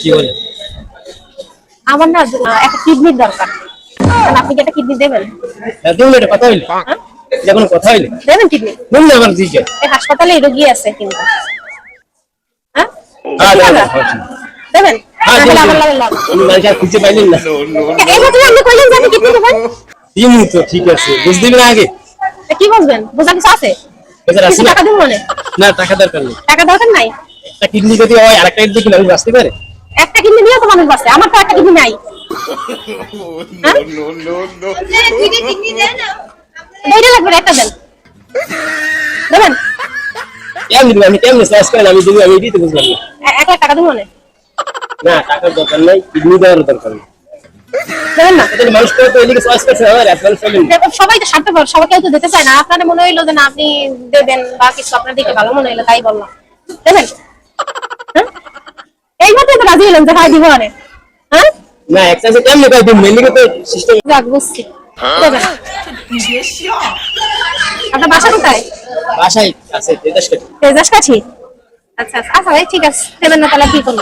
কি বলে? আমার না একটা কিডনির দরকার। আপনি কি একটা কিডনি দেবেন? হ্যাঁ এটা কথা হইলে। হ্যাঁ? এটা কোনো কথা হইলে? দেবেন কিডনি? তুমি না আমার দিকে। হাসপাতালে রোগী আছে কিন্তু। হ্যাঁ? দেবেন, খুঁজে পাইলেন না। আমি তো ঠিক আছে বুঝ দিবেন আগে? কি বোঝা কিছু আছে? টাকা দিব মানে? না টাকা দরকার নেই। টাকা দরকার নাই? একটা কিডনি যদি হয় আরেকটা কিডনি কি মানুষ বাঁচতে পারে? কিডনি নিয়ে তো মানুষ বাঁচে আমার তো একটা নাই। হ্যাঁ? লাগবে একটা দেন। দেবেন? কেমন দিবেন? আপনি কেমন সার্চ করেন? আমি দিবি আমি দিতে বুঝলাম না। এক লাখ টাকা দিব মানে? না টাকার দরকার নাই কিডনি দেওয়ার নেই। আপনার সবাই তো স্বার্থপর সবাই তো দিতে চায় না। আপনার মনে হইল যে না আপনি দেবেন বা কিছু আপনার দিকে ভালো মনে হইল তাই বললাম। দেবেন? হ্যাঁ? রাজি হলেন যে ভাই দিব আরে হ্যাঁ? না এক্সারসাইজ কেমন কই দিন মেনলি কত সিস্টেম রাগ বসছি। আপনার বাসা কোথায়? বাসায় আছে তেজাস কাছে তেজাস কাছি আচ্ছা আচ্ছা। আচ্ছা ভাই ঠিক আছে। দেবেন না তাহলে কি করব